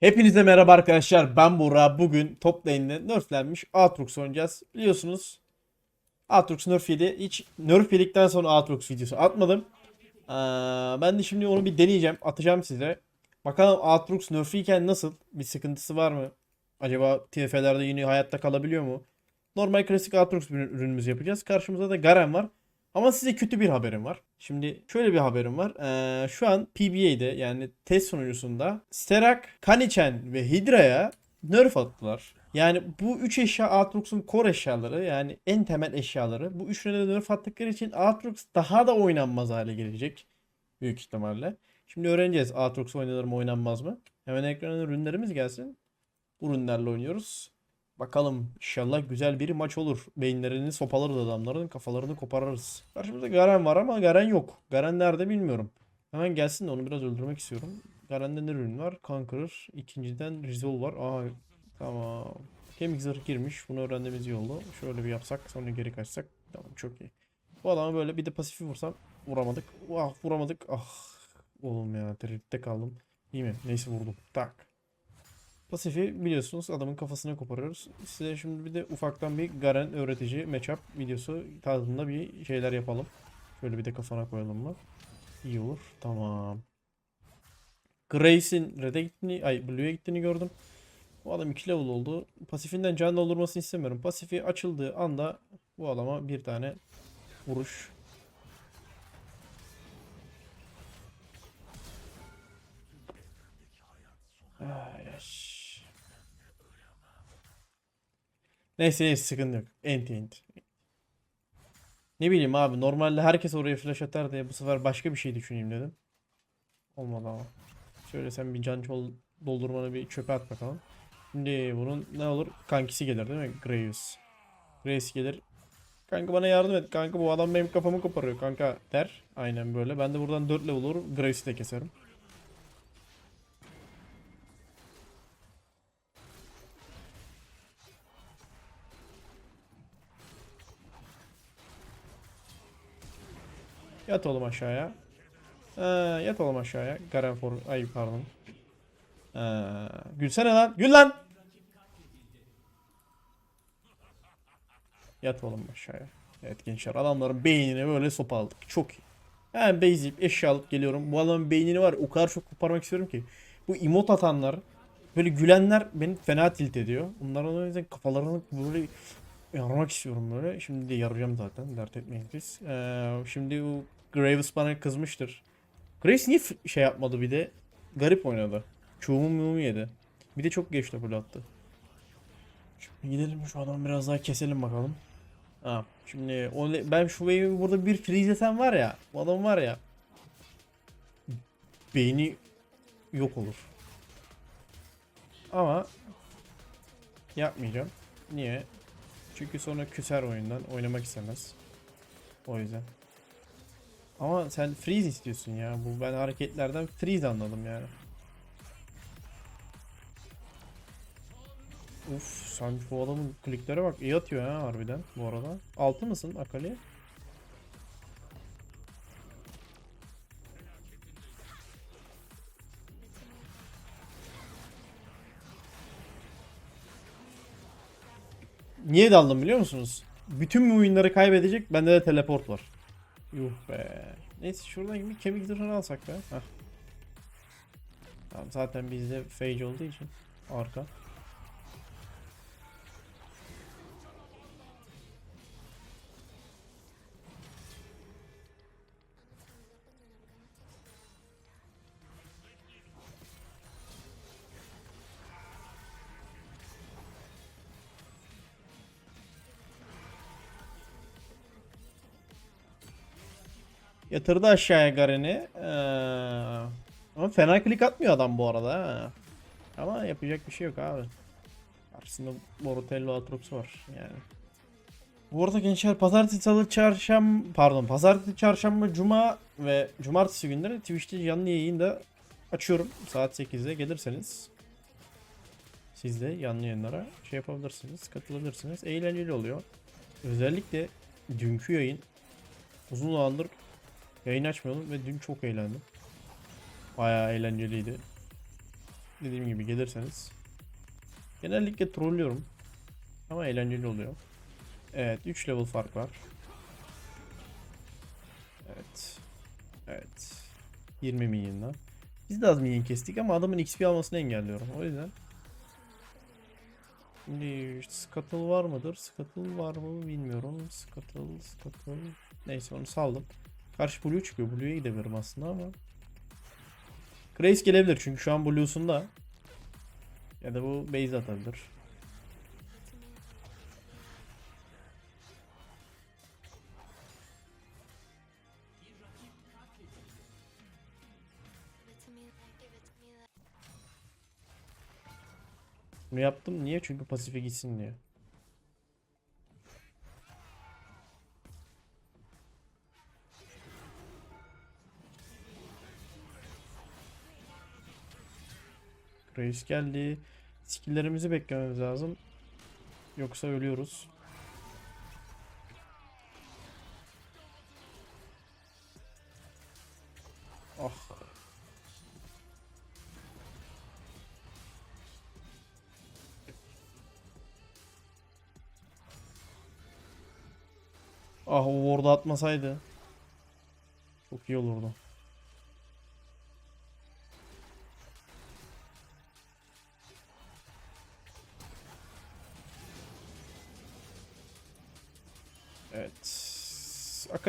Hepinize merhaba arkadaşlar. Ben Buğra. Bugün top lane'de nerflenmiş Aatrox oynayacağız. Biliyorsunuz Aatrox nerf yedi. Hiç nerf yedikten sonra Aatrox videosu atmadım. Ee, ben de şimdi onu bir deneyeceğim. Atacağım size. Bakalım Aatrox nerfiyken nasıl? Bir sıkıntısı var mı? Acaba TF'lerde yine hayatta kalabiliyor mu? Normal klasik Aatrox ürün- ürünümüzü yapacağız. Karşımızda da Garen var. Ama size kötü bir haberim var. Şimdi şöyle bir haberim var. Ee, şu an PBA'de yani test sunucusunda Sterak, Kanichen ve Hydra'ya nerf attılar. Yani bu 3 eşya Aatrox'un core eşyaları yani en temel eşyaları. Bu üçüne de nerf attıkları için Aatrox daha da oynanmaz hale gelecek. Büyük ihtimalle. Şimdi öğreneceğiz Aatrox oynanır mı oynanmaz mı. Hemen ekrana ürünlerimiz gelsin. Ürünlerle oynuyoruz. Bakalım inşallah güzel bir maç olur. Beyinlerini sopalarız adamların kafalarını koparırız. Karşımızda Garen var ama Garen yok. Garen nerede bilmiyorum. Hemen gelsin de onu biraz öldürmek istiyorum. Garen'de ne ürün var? Conqueror. İkinciden Rizol var. Aa tamam. Kemik zırh girmiş. Bunu öğrendiğimiz iyi oldu. Şöyle bir yapsak sonra geri kaçsak. Tamam çok iyi. Bu adama böyle bir de pasifi vursam vuramadık. Ah vuramadık. Ah oğlum ya tereddütte kaldım. İyi mi? Neyse vurdum. Tak. Pasifi biliyorsunuz adamın kafasına koparıyoruz. Size şimdi bir de ufaktan bir Garen öğretici matchup videosu tarzında bir şeyler yapalım. Şöyle bir de kafana koyalım mı? İyi olur. Tamam. Grace'in Red'e gittiğini, ay Blue'ye gittiğini gördüm. Bu adam 2 level oldu. Pasifinden can doldurmasını istemiyorum. Pasifi açıldığı anda bu adama bir tane vuruş. Ay, Neyse neyse sıkıntı yok. Enti enti. Ne bileyim abi normalde herkes oraya flash atar diye bu sefer başka bir şey düşüneyim dedim. Olmadı ama. Şöyle sen bir can çol- doldurmanı bir çöpe at bakalım. Şimdi bunun ne olur? Kankisi gelir değil mi? Graves. Graves gelir. Kanka bana yardım et. Kanka bu adam benim kafamı koparıyor kanka der. Aynen böyle. Ben de buradan 4 level olur. Graves'i de keserim. Yat oğlum aşağıya. Ee, yat oğlum aşağıya. Garen for... Ay pardon. Ee, gülsene lan. Gül lan. Yat oğlum aşağıya. Evet gençler adamların beynine böyle sopa aldık. Çok iyi. Base yiyip eşya alıp geliyorum. Bu adamın beynini var. O kadar çok koparmak istiyorum ki. Bu emot atanlar böyle gülenler beni fena tilt ediyor. Bunların o yüzden kafalarını böyle yarmak istiyorum böyle. Şimdi de yarayacağım zaten. Dert etmeyin siz. Ee, şimdi bu Graves bana kızmıştır. Graves niye şey yapmadı bir de? Garip oynadı. Çuğumu mumu yedi. Bir de çok geç double attı. Şimdi gidelim şu adamı biraz daha keselim bakalım. Ha, şimdi ben şu wave'i burada bir freezelesem var ya. Bu adam var ya. Beyni yok olur. Ama yapmayacağım. Niye? Çünkü sonra küser oyundan. Oynamak istemez. O yüzden. Ama sen freeze istiyorsun ya. Bu ben hareketlerden freeze anladım yani. Uf sen bu adamın kliklere bak iyi atıyor ha harbiden bu arada. Altı mısın Akali? Niye daldım biliyor musunuz? Bütün bu oyunları kaybedecek bende de teleport var. Yuh be. Neyse şuradan bir kemik zırhını alsak be. Heh. Tamam zaten bizde phage olduğu için arka. Yatırdı aşağıya Garen'i. Ee, ama fena klik atmıyor adam bu arada. ha. Ama yapacak bir şey yok abi. Karşısında Borotello Atrox var yani. Bu arada gençler pazartesi, salı, çarşamba pardon pazartesi, çarşamba, cuma ve cumartesi günleri Twitch'te canlı yayında açıyorum. Saat 8'de gelirseniz siz de canlı yayınlara şey yapabilirsiniz, katılabilirsiniz. Eğlenceli oluyor. Özellikle dünkü yayın uzun zamandır Yayın açmıyordum ve dün çok eğlendim. Bayağı eğlenceliydi. dediğim gibi gelirseniz. Genellikle trollüyorum. Ama eğlenceli oluyor. Evet 3 level fark var. Evet. Evet. 20 milyonla. Biz de az minyon kestik ama adamın XP almasını engelliyorum. O yüzden. Şimdi Scuttle var mıdır? Scuttle var mı bilmiyorum. Scuttle, Scuttle. Neyse onu saldım. Karşı Blue çıkıyor. Blue'ya gidebilirim aslında ama. Grace gelebilir çünkü şu an Blue'sunda. Ya da bu base atabilir. Bunu yaptım niye? Çünkü pasife gitsin diye. Reis geldi. Skill'lerimizi beklememiz lazım. Yoksa ölüyoruz. Ah. Ah o ward'u atmasaydı. Çok iyi olurdu.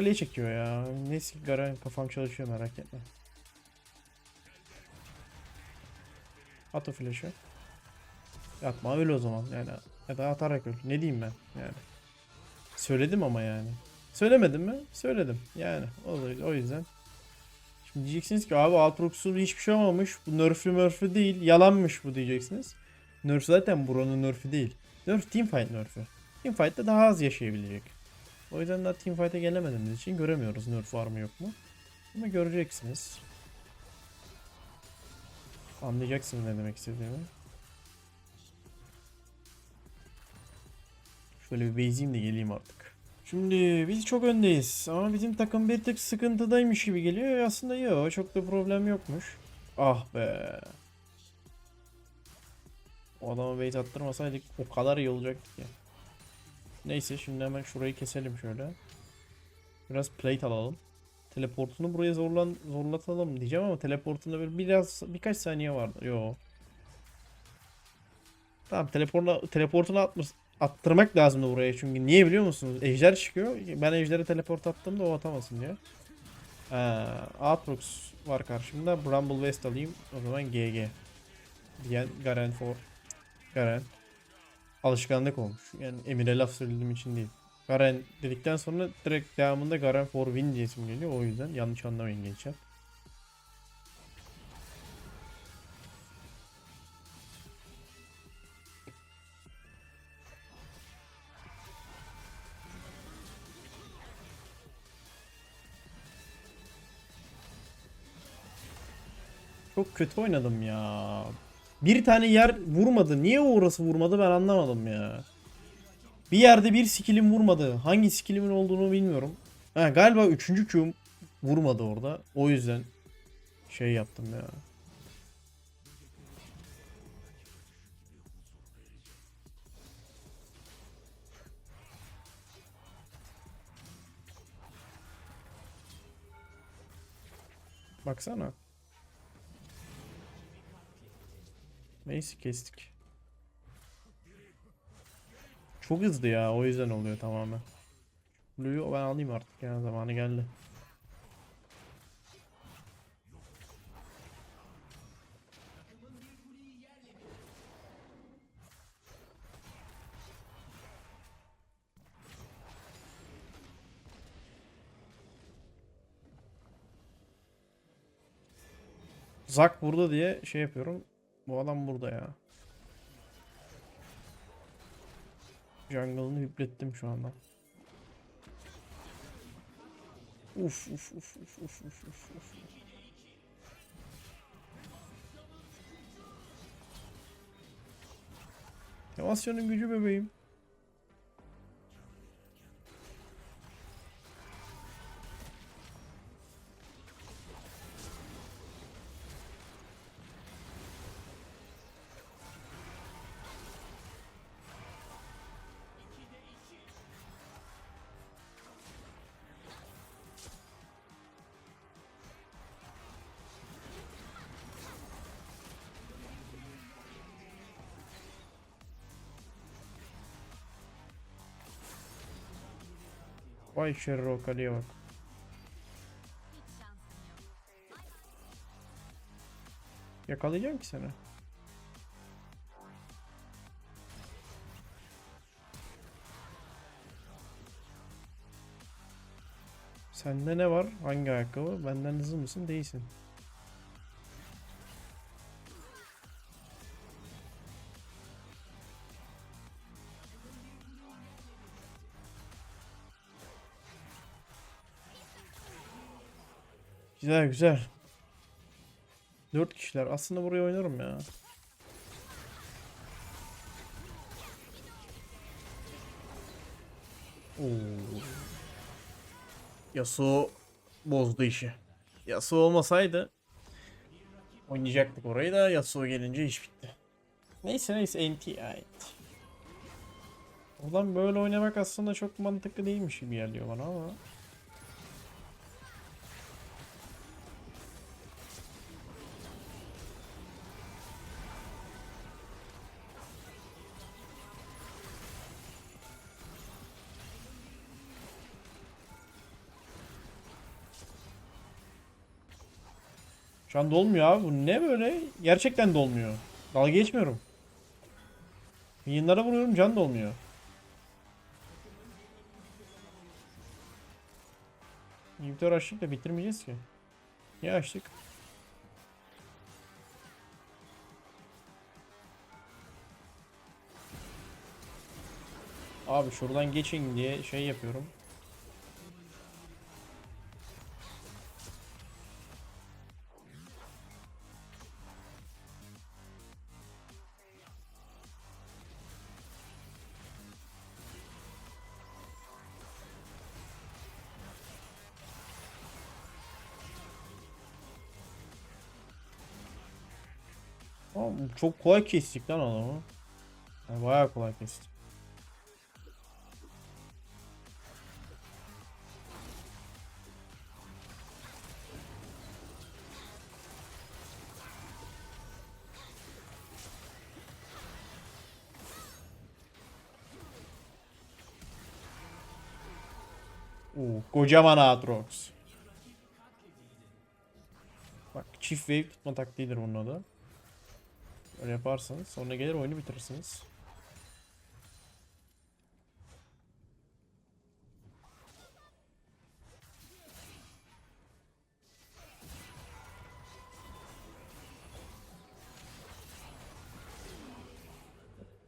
Akale'yi çekiyor ya. Neyse ki Garen kafam çalışıyor merak etme. At o flash'ı. Atma öl o zaman yani. Ya da atarak öl. Ne diyeyim ben yani. Söyledim ama yani. Söylemedim mi? Söyledim. Yani o, yüzden. Şimdi diyeceksiniz ki abi Aatrox'un hiçbir şey olmamış. Bu nerflü mörflü değil. Yalanmış bu diyeceksiniz. Nerf zaten buranın nerfü değil. Nerf teamfight nerfü. Teamfight'ta daha az yaşayabilecek. O yüzden daha teamfight'e gelemediğimiz için göremiyoruz nerf var mı yok mu. Ama göreceksiniz. Anlayacaksınız ne demek istediğimi. Şöyle bir base'eyim de geleyim artık. Şimdi biz çok öndeyiz ama bizim takım bir tık sıkıntıdaymış gibi geliyor. Aslında yok çok da problem yokmuş. Ah be. O adama base attırmasaydık o kadar iyi olacaktı ki. Neyse şimdi hemen şurayı keselim şöyle. Biraz plate alalım. Teleportunu buraya zorlan zorlatalım diyeceğim ama teleportunda böyle biraz birkaç saniye vardı. Yo. Tamam teleportuna teleportunu atmış attırmak lazımdı buraya çünkü niye biliyor musunuz? Ejder çıkıyor. Ben ejderi teleport attığımda o atamasın diye. Ee, Aatrox var karşımda. Bramble West alayım. O zaman GG. Diyen Garen for Garen. Alışkanlık olmuş. Yani Emir'e laf söylediğim için değil. Garen dedikten sonra direkt devamında Garen for win diye isim geliyor. O yüzden yanlış anlamayın gençler. Çok kötü oynadım ya. Bir tane yer vurmadı. Niye orası vurmadı ben anlamadım ya. Bir yerde bir skillim vurmadı. Hangi skillimin olduğunu bilmiyorum. Ha, galiba üçüncü Q'm vurmadı orada. O yüzden şey yaptım ya. Baksana. Neyse kestik. Çok hızlı ya o yüzden oluyor tamamen. Blue'yu ben alayım artık ya zamanı geldi. Zak burada diye şey yapıyorum. Bu adam burada ya. Jungle'ını hüplettim şu anda. Uf uf uf uf uf uf uf uf. Temasyonun gücü bebeğim. Vay Sherrock Ali'ye bak. Yakalayacağım ki seni. Sende ne var? Hangi ayakkabı? Benden hızlı mısın? Değilsin. Güzel güzel. Dört kişiler. Aslında buraya oynarım ya. Yasuo bozdu işi. Yasuo olmasaydı oynayacaktık orayı da Yasuo gelince iş bitti. Neyse neyse NT ait. Oradan böyle oynamak aslında çok mantıklı değilmiş gibi geliyor bana ama. Şu an dolmuyor abi. Bu ne böyle? Gerçekten dolmuyor. Dalga geçmiyorum. Minyonlara vuruyorum can dolmuyor. İnhibitör açtık da bitirmeyeceğiz ki. Niye açtık? Abi şuradan geçin diye şey yapıyorum. Ama çok kolay kestik lan adamı. Yani bayağı kolay kestik. Oo, kocaman Aatrox. Bak çift wave tutma taktiğidir bunun adı. Öyle yaparsanız sonra gelir oyunu bitirirsiniz.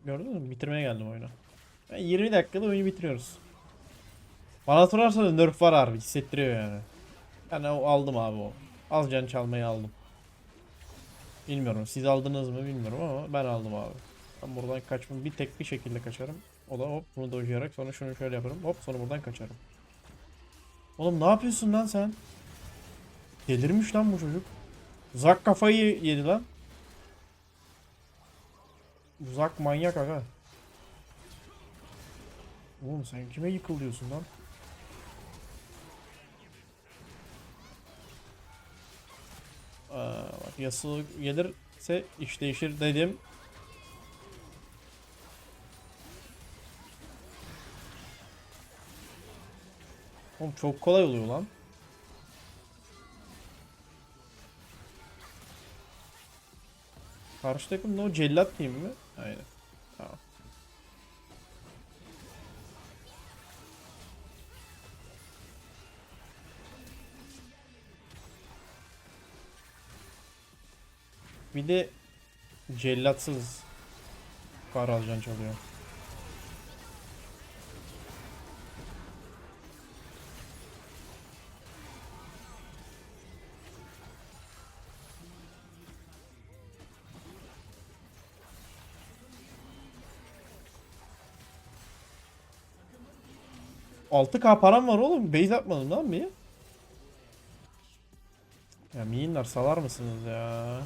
Gördün mü? Bitirmeye geldim oyunu. Ben 20 dakikada oyunu bitiriyoruz. Bana sorarsa da nerf var harbi hissettiriyor yani. Ben o aldım abi o. Az can çalmayı aldım. Bilmiyorum siz aldınız mı bilmiyorum ama ben aldım abi. Ben buradan kaçmam bir tek bir şekilde kaçarım. O da hop bunu dojlayarak sonra şunu şöyle yaparım. Hop sonra buradan kaçarım. Oğlum ne yapıyorsun lan sen? Delirmiş lan bu çocuk. Zak kafayı yedi lan. Zak manyak aga. Oğlum sen kime yıkılıyorsun lan? Yasuo gelirse iş değişir dedim. Oğlum çok kolay oluyor lan. Karşı takım ne o cellat team mi? Aynen. Bir de cellatsız kar alcan çalıyor. Altı k param var oğlum. Base atmadım lan bir. Ya minler salar mısınız ya?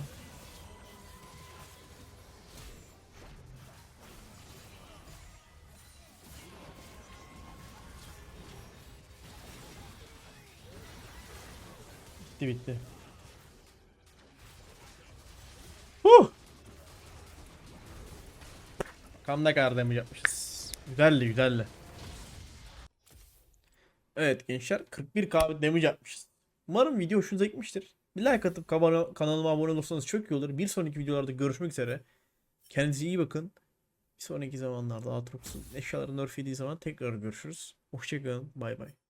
Bitti bitti. Huh! Kanda kardemir yapmışız. Güzeldi güzeldi. Evet gençler 41k damage yapmışız. Umarım video hoşunuza gitmiştir. Bir like atıp kanalıma abone olursanız çok iyi olur. Bir sonraki videolarda görüşmek üzere. Kendinize iyi bakın. Bir sonraki zamanlarda Aatrox'un eşyaları nerf yediği zaman tekrar görüşürüz. Hoşçakalın. Bay bay.